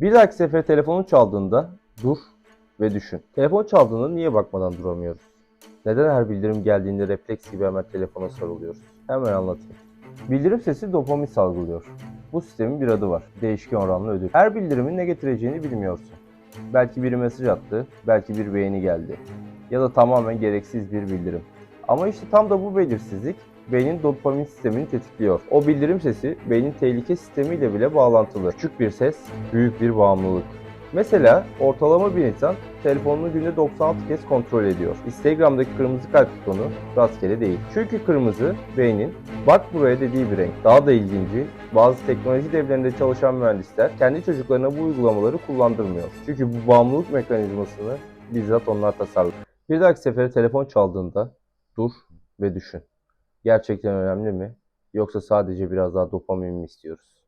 Bir dahaki sefer telefonun çaldığında dur ve düşün. Telefon çaldığında niye bakmadan duramıyoruz? Neden her bildirim geldiğinde refleks gibi hemen telefona sarılıyoruz? Hemen anlatayım. Bildirim sesi dopamin salgılıyor. Bu sistemin bir adı var. Değişken oranlı ödül. Her bildirimin ne getireceğini bilmiyorsun. Belki biri mesaj attı, belki bir beğeni geldi. Ya da tamamen gereksiz bir bildirim. Ama işte tam da bu belirsizlik beynin dopamin sistemini tetikliyor. O bildirim sesi beynin tehlike sistemiyle bile bağlantılı. Küçük bir ses, büyük bir bağımlılık. Mesela ortalama bir insan telefonunu günde 96 kez kontrol ediyor. Instagram'daki kırmızı kalp butonu rastgele değil. Çünkü kırmızı beynin bak buraya dediği bir renk. Daha da ilginci bazı teknoloji devlerinde çalışan mühendisler kendi çocuklarına bu uygulamaları kullandırmıyor. Çünkü bu bağımlılık mekanizmasını bizzat onlar tasarladı. Bir dahaki sefere telefon çaldığında dur ve düşün. Gerçekten önemli mi? Yoksa sadece biraz daha dopamin mi istiyoruz?